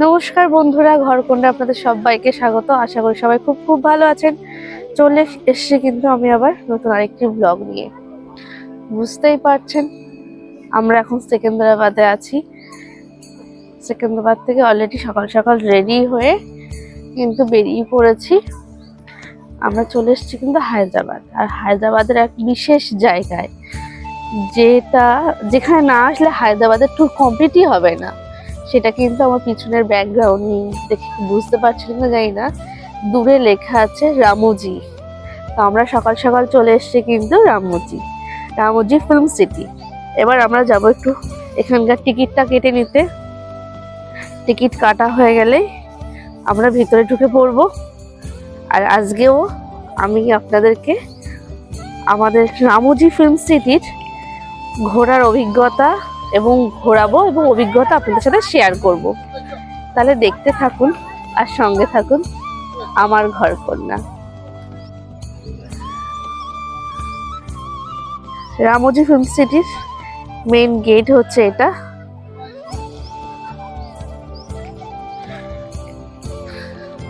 নমস্কার বন্ধুরা ঘরকন্ডা আপনাদের সবাইকে স্বাগত। আশা করি সবাই খুব খুব ভালো আছেন। চলে এসছি কিন্তু আমি আবার নতুন আরেকটি ব্লগ নিয়ে। বুঝতেই পারছেন, আমরা এখন সেকেন্দ্রাবাদে আছি। সেকেন্দ্রাবাদ থেকে অলরেডি সকাল সকাল রেডি হয়ে কিন্তু বেরিয়ে পড়েছি। আমরা চলে এসেছি কিন্তু হায়দ্রাবাদ। আর হায়দ্রাবাদের এক বিশেষ জায়গায়, যেটা, যেখানে না আসলে হায়দ্রাবাদের ট্যুর কমপ্লিটই হবে না। সেটা কিন্তু আমার পিছনের ব্যাকগ্রাউন্ড নেই দেখে বুঝতে পারছেন না জানি না। দূরে লেখা আছে রামুজি। তো আমরা সকাল সকাল চলে এসেছি কিন্তু রামুজি রামুজি ফিল্ম সিটি এবার আমরা যাব একটু এখানকার টিকিটটা কেটে নিতে। টিকিট কাটা হয়ে গেলে আমরা ভিতরে ঢুকে পড়ব। আর আজকেও আমি আপনাদেরকে আমাদের রামুজি ফিল্ম সিটির ঘোরার অভিজ্ঞতা এবং ঘোরাবো এবং অভিজ্ঞতা আপনাদের সাথে শেয়ার করব। তাহলে দেখতে থাকুন আর সঙ্গে থাকুন আমার ঘর কন্যা। রামজি ফিল্ম সিটির মেইন গেট হচ্ছে এটা।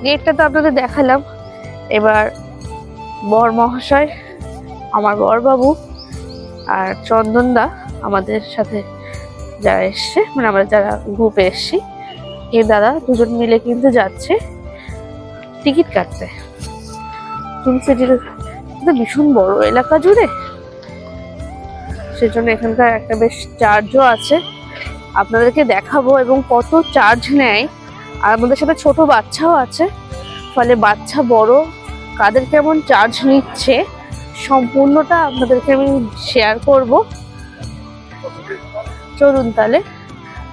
গেটটা তো আপনাদের দেখালাম। এবার বর মহাশয়, আমার বরবাবু আর চন্দনদা আমাদের সাথে যারা এসছে মানে আমরা যারা গ্রুপে এসছি, এই দাদা দুজন মিলে কিন্তু যাচ্ছে টিকিট কাটতে। ফিল্ম ভীষণ বড় এলাকা জুড়ে। সেজন্য এখানকার একটা বেশ চার্জও আছে। আপনাদেরকে দেখাবো এবং কত চার্জ নেয়। আর আমাদের সাথে ছোট বাচ্চাও আছে। ফলে বাচ্চা বড় কাদের কেমন চার্জ নিচ্ছে, সম্পূর্ণটা আপনাদেরকে আমি শেয়ার করব। চলুন তাহলে।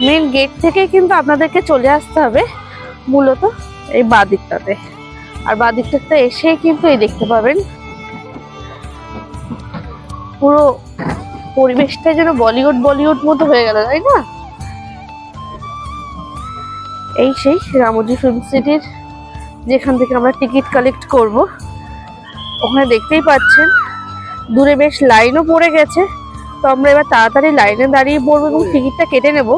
মেন গেট থেকে কিন্তু আপনাদেরকে চলে আসতে হবে মূলত এই বাদিকটাতে আর বাদিকটাতে এসেই কিন্তু এই দেখতে পাবেন। পুরো পরিবেশটা যেন বলিউড বলিউড মতো হয়ে গেল, তাই না? এই সেই রামজি ফিল্ম সিটির যেখান থেকে আমরা টিকিট কালেক্ট করব। ওখানে দেখতেই পাচ্ছেন। দূরে বেশ লাইনও পড়ে গেছে। তো আমরা এবার তাড়াতাড়ি লাইনে দাঁড়িয়ে পড়ব এবং টিকিটটা কেটে নেব।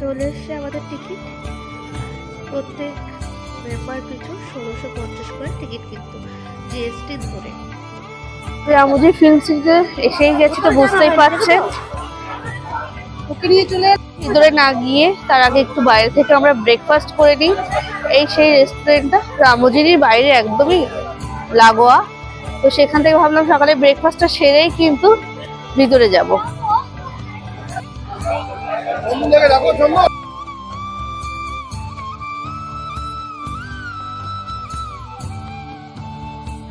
চলে এসছে আমাদের টিকিট। প্রত্যেক মেম্বার পিছু ষোলোশো পঞ্চাশ করে টিকিট কিন্তু জিএসটি ধরে। রামুজি ফিল্ম সিটিতে এসেই গেছি তো বুঝতেই পারছেন। ওকে নিয়ে চলে ভিতরে না গিয়ে তার আগে একটু বাইরে থেকে আমরা ব্রেকফাস্ট করে নিই। এই সেই রেস্টুরেন্টটা রামুজিরই বাইরে একদমই লাগোয়া। তো সেখান থেকে ভাবলাম সকালে ব্রেকফাস্টটা সেরেই কিন্তু ভিতরে যাব।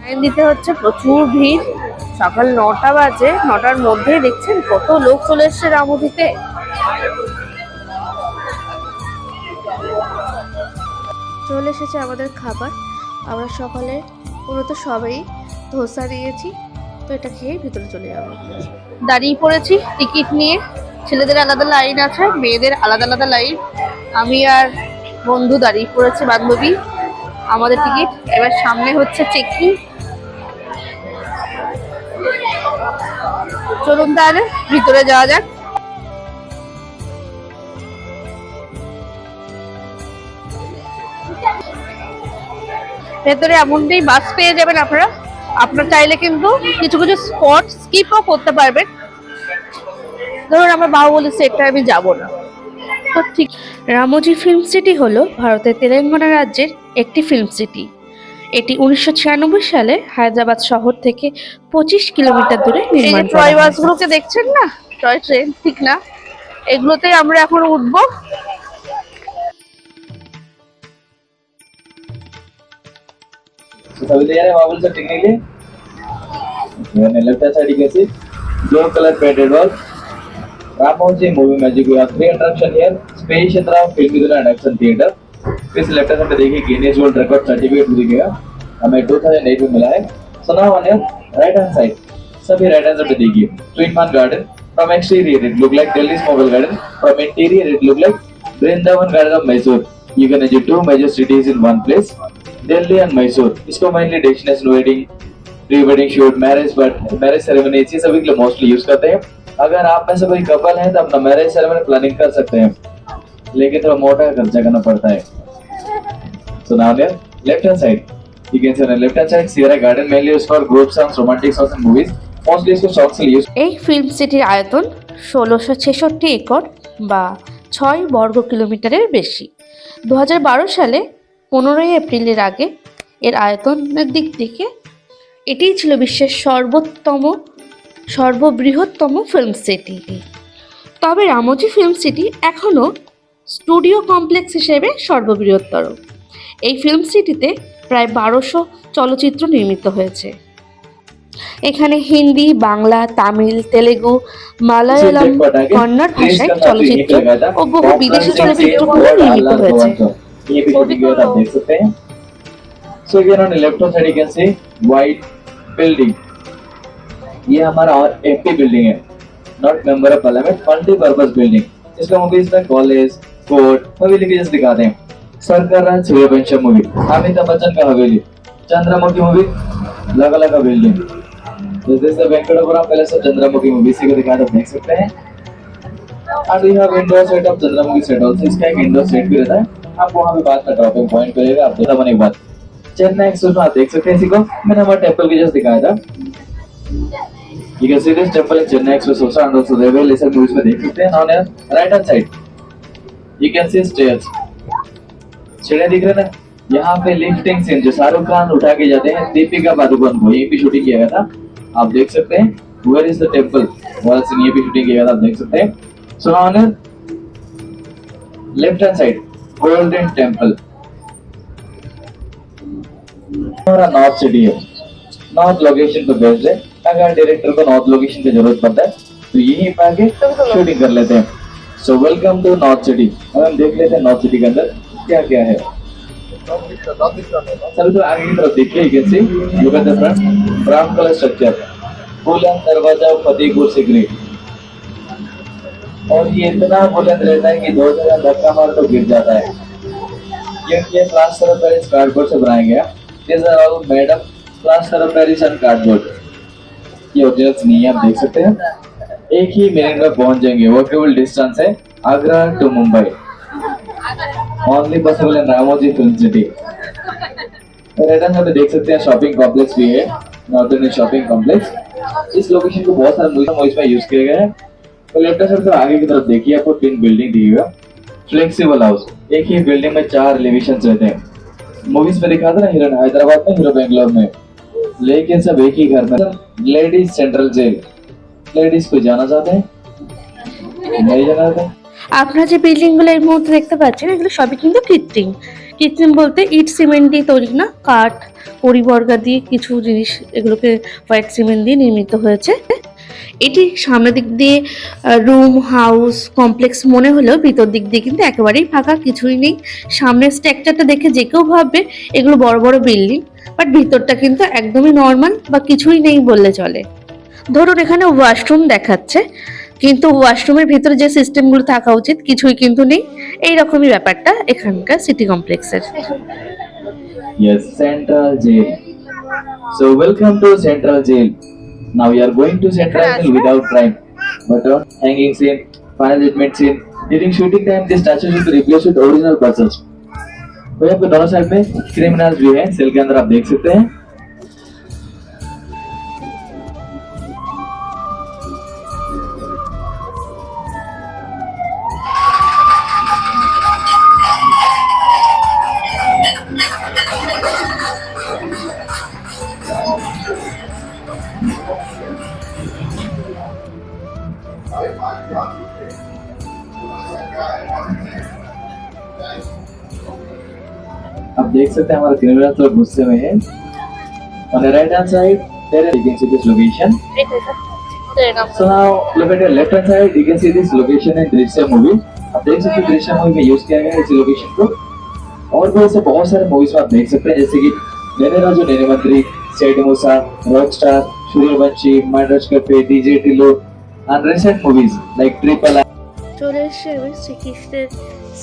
লাইন দিতে হচ্ছে প্রচুর ভিড়। সকাল নটা বাজে নটার মধ্যেই দেখছেন কত লোক চলে এসছে রামুদিতে। চলে এসেছে আমাদের খাবার। আমরা সকালে মূলত সবাই ধোসা নিয়েছি তো এটা খেয়ে ভিতরে চলে যাব। দাঁড়িয়ে পড়েছি টিকিট নিয়ে। ছেলেদের আলাদা লাইন আছে মেয়েদের আলাদা আলাদা লাইন। আমি আর বন্ধু দাঁড়িয়ে পড়েছে বান্ধবী। আমাদের টিকিট এবার সামনে হচ্ছে চেকিং চলুন তাহলে, ভিতরে যাওয়া যাক। ভেতরে এমনটাই বাস পেয়ে যাবেন আপনারা। আপনার চাইলে কিন্তু কিছু কিছু স্পট স্কিপও করতে পারবেন। ধরুন, আমার বাহুবলী সেক্টর আমি যাব না। ঠিক রামোজি ফিল্ম সিটি হলো ভারতের তেলেঙ্গানা রাজ্যের একটি ফিল্ম সিটি এটি উনিশশো ছিয়ানব্বই সালে হায়দ্রাবাদ শহর থেকে পঁচিশ কিলোমিটার দূরে নির্মাণ করা টয় হয়। বাসগুলোকে দেখছেন না টয় ট্রেন ঠিক না এগুলোতে আমরা এখন উঠবো So, सभी तैयार है बाबुल सर टिकने के लिए मैंने लेफ्ट साइड की कैसी blue colour painted wall Movie magic we have three attraction here. Space क्षेत्र film विदुर and action theater. इस लेफ़्ट साइड पे देखिए गिनीज वर्ल्ड रिकॉर्ड सर्टिफिकेट दिखेगा हमें 2008 में मिला है। Now on your right hand side, सभी राइट आंसर पे देखिए। ट्विन मान garden from exterior it look like Delhi's Mughal garden from interior it look like Vrindavan garden of Mysore you can enjoy two major cities in one place Delhi and Mysore इसको mainly destination wedding pre wedding shoot marriage marriage ceremony सभी के लिए mostly use करते हैं। अगर आप में से कोई कपल है तो अपना मैरिज सेरेमनी प्लानिंग कर सकते हैं लेकिन थोड़ा मोटा खर्चा करना पड़ता है So now there, left hand side. You can see on the left hand side, Sierra Garden mainly used for group songs, romantic songs and movies. Mostly इसको songs के लिए use এই ফিল্ম সিটির আয়তন ষোলোশো ছেষট্টি একর বা ছয় বর্গ কিলোমিটারের বেশি দু সালে পনেরোই এপ্রিলের আগে এর আয়তনের দিক থেকে এটিই ছিল বিশ্বের সর্বোত্তম সর্ববৃহত্তম ফিল্ম সিটি তবে রামোজি ফিল্ম সিটি এখনও স্টুডিও কমপ্লেক্স হিসেবে সর্ববৃহত্তর এই ফিল্ম সিটিতে প্রায় বারোশো চলচ্চিত্র নির্মিত হয়েছে এখানে হিন্দি বাংলা তামিল তেলেগু মালায়ালাম কন্নড় ভাষায় চলচ্চিত্র ও বহু বিদেশি চলচ্চিত্রগুলো নির্মিত হয়েছে So on the left hand side you can see white building ये हमारा और एमपी बिल्डिंग है not member of parliament multi purpose building इसका मूवीज़ में कॉलेज कोर्ट हवेली जैसे दिखाते हैं। सर कर सरकार राज सूर्यवंशम मूवी अमिताभ बच्चन का हवेली। चंद्रमुखी मूवी लगा लगा बिल्डिंग तो पैलेस ऑफ़ चंद्रमुखी मूवी इसी को दिखा देख सकते हैं। Set of Chandramukhi set also इसका एक सेट भी रहता है। आप वहाँ पे बात का ड्रॉपिंग पॉइंट आप बात। चेन्नई एक्सप्रेस में आप देख सकते हैं इसी को। मैंने हमारे टेंपल के जस्ट दिखाया था। You can see this temple in Chennai Express also, and also railway lesson movies में देख सकते on your right hand side. You can see stairs. सीढ़ियाँ दिख रहे ना? यहाँ पे लिफ्टिंग सीन जो शाहरुख खान उठा के जाते हैं, दीपिका पादुकोण को यहीं पे शूटिंग किया गया था। आप देख सकते हैं वेयर इज़ द टेंपल वाला सीन ये भी शूटिंग किया था, आप देख सकते हैं। So on left hand side golden हमारा नॉर्थ सिटी है। नॉर्थ लोकेशन पे बेस्ड है। अगर डायरेक्टर को नॉर्थ लोकेशन की ज़रूरत पड़ता है तो यहीं पे आके शूटिंग कर लेते हैं। So welcome to north city अब हम देख लेते हैं नॉर्थ सिटी के अंदर क्या क्या है। सभी तो आगे की तरफ़ देखिए you can look at the front brown colour structure Buland Darwaza, Fatehpur Sikri और ये इतना बुलंद रहता है कि दो जगह धक्का मार तो गिर जाता है। क्योंकि ये प्लास्टर ऑफ़ पेरिस कार्डबोर्ड से बनाया गया। This are all made of plaster of Paris and cardboard ये ओरिजिनल्स नहीं है, आप देख सकते हैं। एक ही मिनट में पहुँच जाएँगे वॉकेबल डिस्टेंस है, Agra to Mumbai only possible in Ramoji film city return में देख सकते हैं शॉपिंग कॉम्प्लेक्स भी है नॉर्दर्न शॉपिंग कॉम्प्लेक्स इस लोकेशन को बहुत सारे मूवीज़ में यूज़ किया गया है। तो लेफ़्ट साइड पर आगे की तरफ़ देखिए, आपको तीन बिल्डिंग दिखेगा फ्लेक्सिबल हाउस एक ही बिल्डिंग में चार एलिवेशन रहते हैं। मूवीज़ में दिखाते ना हीरो हैदराबाद में, हीरो, बेंगलोर में। लेकिन सब एक ही घर में लेडीज सेंट्रल जेल लेडीज को जाना चाहते हैं नहीं जाना चाहते আপনারা যে বিল্ডিংগুলো এর মধ্যে দেখতে পাচ্ছেন এগুলো সবই কিন্তু কৃত্রিম কৃত্রিম বলতে ইট সিমেন্ট দিয়ে তৈরি না কাঠ পরিবর্গা দিয়ে কিছু জিনিস এগুলোকে হোয়াইট সিমেন্ট দিয়ে নির্মিত হয়েছে এটি সামনের দিক দিয়ে রুম হাউস কমপ্লেক্স মনে হলেও ভিতর দিক দিয়ে কিন্তু একেবারেই ফাঁকা, কিছুই নেই সামনের স্ট্রাকচারটা দেখে যে কেউ ভাববে এগুলো বড় বড় বিল্ডিং বাট ভিতরটা কিন্তু একদমই নর্মাল বা কিছুই নেই বললে চলে ধরুন এখানে ওয়াশরুম দেখাচ্ছে, কিন্তু ওয়াশরুমের ভিতরে যে সিস্টেমগুলো থাকা উচিত, কিছুই কিন্তু নেই এই রকমই ব্যাপারটা এখানকার সিটি কমপ্লেক্সের Central Jail. So, welcome to Central Jail. Now you are going to Central angle without prime. But on hanging scene, final judgment scene, during shooting time, the statue should be replaced with original persons. तो पे दोनों side में criminals भी हैं cell के अंदर आप देख सकते हैं आप देख सकते हैं हमारा क्रिमिनल तो गुस्से में है। On right hand side there you can see this location so now look at your left hand side you can see this location in Drishyam movie आप देख सकते हैं दृश्य मूवी में यूज़ किया गया है इस लोकेशन को। और भी ऐसे बहुत सारे मूवीज़ में आप देख सकते हैं, जैसे कि नैने राजू नैने मंत्री सेठ मूसा रॉक स्टार सूर्यवंशी मैडर्स cafe DJ Dhillon and recent movies like Triple. চলে এসছি শ্রীকৃষ্ণের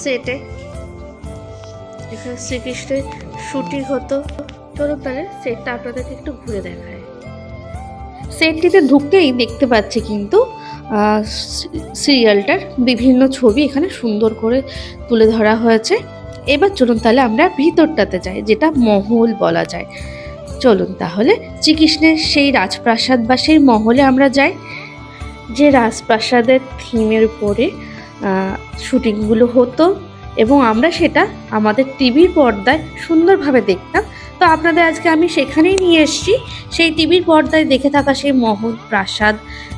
সেটে এখানে শ্রীকৃষ্ণের শুটিং হতো। চলুন তাহলে সেটটা আপনাদেরকে একটু ঘুরে দেখায় সেটটিতে ঢুকতেই দেখতে পাচ্ছি কিন্তু সিরিয়ালটার বিভিন্ন ছবি এখানে সুন্দর করে তুলে ধরা হয়েছে। এবার চলুন তাহলে আমরা ভিতরটাতে যাই, যেটা মহল বলা যায়। চলুন তাহলে শ্রীকৃষ্ণের সেই রাজপ্রাসাদ বা সেই মহলে আমরা যাই। যে রাজপ্রাসাদের থিমের উপরে শুটিংগুলো হতো এবং আমরা সেটা আমাদের টিভির পর্দায় সুন্দরভাবে দেখতাম। তো আপনাদের আজকে আমি সেখানেই নিয়ে এসেছি। সেই টিভির পর্দায় দেখে থাকা সেই মহল প্রাসাদ,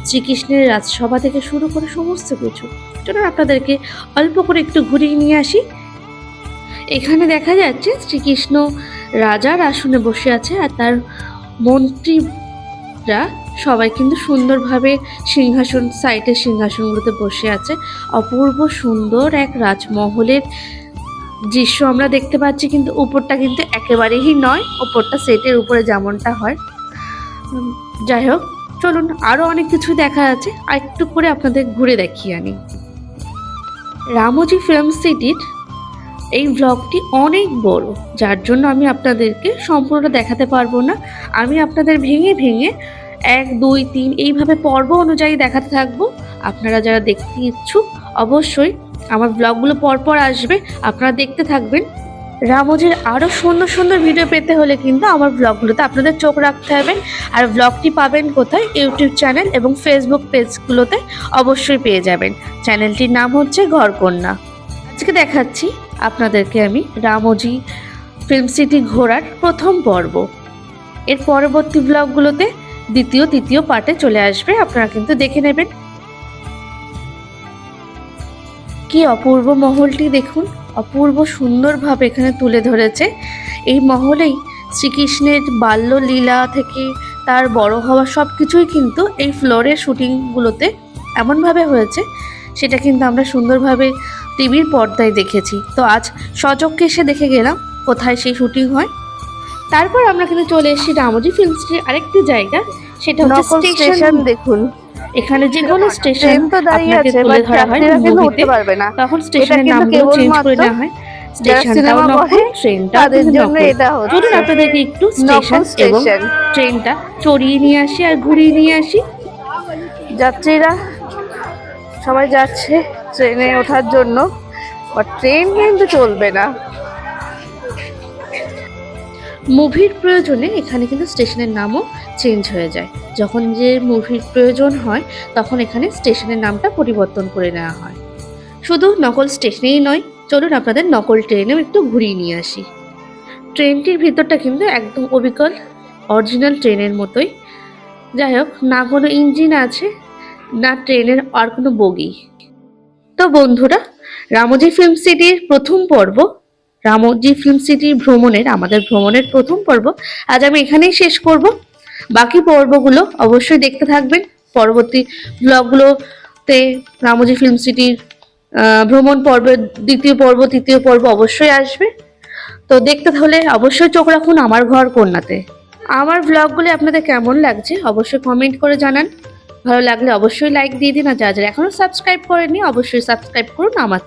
শ্রীকৃষ্ণের রাজসভা থেকে শুরু করে সমস্ত কিছু। চলুন আপনাদেরকে অল্প করে একটু ঘুরিয়ে নিয়ে আসি। এখানে দেখা যাচ্ছে শ্রীকৃষ্ণ রাজার আসনে বসে আছে আর তার মন্ত্রীরা সবাই কিন্তু সুন্দরভাবে সিংহাসন সাইডের সিংহাসনগুলোতে বসে আছে। অপূর্ব সুন্দর এক রাজমহলের দৃশ্য আমরা দেখতে পাচ্ছি, কিন্তু উপরটা কিন্তু একেবারেই নয়, উপরটা সেটের উপরে যেমনটা হয়। যাই হোক, চলুন আরও অনেক কিছু দেখা আছে। আর একটু করে আপনাদের ঘুরে দেখিয়ে আনি। রামোজি ফিল্ম সিটির এই ব্লগটি অনেক বড়, যার জন্য আমি আপনাদেরকে সম্পূর্ণ দেখাতে পারব না। আমি আপনাদের ভেঙে ভেঙে এক, দুই, তিন, এইভাবে পর্ব অনুযায়ী দেখাতে থাকব। আপনারা যারা দেখতে ইচ্ছুক, অবশ্যই আমার ব্লগগুলো পরপর আসবে। আপনারা দেখতে থাকবেন। রামোজের আরও সুন্দর সুন্দর ভিডিও পেতে হলে কিন্তু আমার ব্লগগুলোতে আপনাদের চোখ রাখতে হবে। আর ব্লগটি পাবেন কোথায়? ইউটিউব চ্যানেল এবং ফেসবুক পেজগুলোতে অবশ্যই পেয়ে যাবেন। চ্যানেলটির নাম হচ্ছে ঘরকন্যা। আজকে দেখাচ্ছি আপনাদেরকে আমি রামজি ফিল্ম সিটি ঘোরার প্রথম পর্ব। এর পরবর্তী ব্লগগুলোতে দ্বিতীয়, তৃতীয় পার্টে চলে আসবে। আপনারা কিন্তু দেখে নেবেন। কি অপূর্ব মহলটি দেখুন। অপূর্ব সুন্দরভাবে এখানে তুলে ধরেছে। এই মহলেই শ্রীকৃষ্ণের বাল্যলীলা থেকে তার বড় হওয়া সব কিছুই কিন্তু এই ফ্লোরের শুটিংগুলোতে এমনভাবে হয়েছে, সেটা কিন্তু আমরা সুন্দরভাবে টিভির পর্দায় দেখেছি। তো আজ সচক্ষে এসে দেখে গেলাম কোথায় সেই শুটিং হয়। তারপর আমরা কিন্তু চলে এসেছি রামোজি ফিল্ম সিটির আরেকটি জায়গা সেটা হচ্ছে স্টেশন দেখুন। এখানে যে কোনো স্টেশন তো দাঁড়িয়ে আছে তুলে ধরা হয় মুভিতে পারবে না। তখন স্টেশনের নামগুলো চেঞ্জ করে নেওয়া হয়। স্টেশনটাও নকল ট্রেনটাও নকল। চলুন আপনাদেরকে একটু স্টেশন এবং ট্রেনটা চড়িয়ে নিয়ে আসি আর ঘুরিয়ে নিয়ে আসি। যাত্রীরা সবাই যাচ্ছে ট্রেনে ওঠার জন্য বাট ট্রেন কিন্তু চলবে না। মুভির প্রয়োজনে এখানে কিন্তু স্টেশনের নামও চেঞ্জ হয়ে যায়। যখন যে মুভির প্রয়োজন হয়, তখন এখানে স্টেশনের নামটা পরিবর্তন করে নেওয়া হয়। শুধু নকল স্টেশনেই নয়, চলুন আপনাদের নকল ট্রেনেও একটু ঘুরিয়ে নিয়ে আসি। ট্রেনটির ভিতরটা কিন্তু একদম অবিকল, অরিজিনাল ট্রেনের মতোই। যাই হোক, না কোনো ইঞ্জিন আছে, না ট্রেনের আর কোনো বগি। তো বন্ধুরা, রামজি ফিল্ম সিটির প্রথম পর্ব রামোজি ফিল্ম সিটির ভ্রমণের, আমাদের ভ্রমণের প্রথম পর্ব। আজ আমি এখানেই শেষ করব। বাকি পর্বগুলো অবশ্যই দেখতে থাকবেন। পরবর্তী ব্লগগুলোতে রামজি ফিল্ম সিটির ভ্রমণ পর্বের দ্বিতীয় পর্ব, তৃতীয় পর্ব অবশ্যই আসবে। তো দেখতে হলে অবশ্যই চোখ রাখুন আমার ঘর কন্যাতে। আমার ব্লগগুলি আপনাদের কেমন লাগছে অবশ্যই কমেন্ট করে জানান। ভালো লাগলে অবশ্যই লাইক দিয়ে দিন আর যা যারা এখনও সাবস্ক্রাইব করেননি, অবশ্যই সাবস্ক্রাইব করুন আমার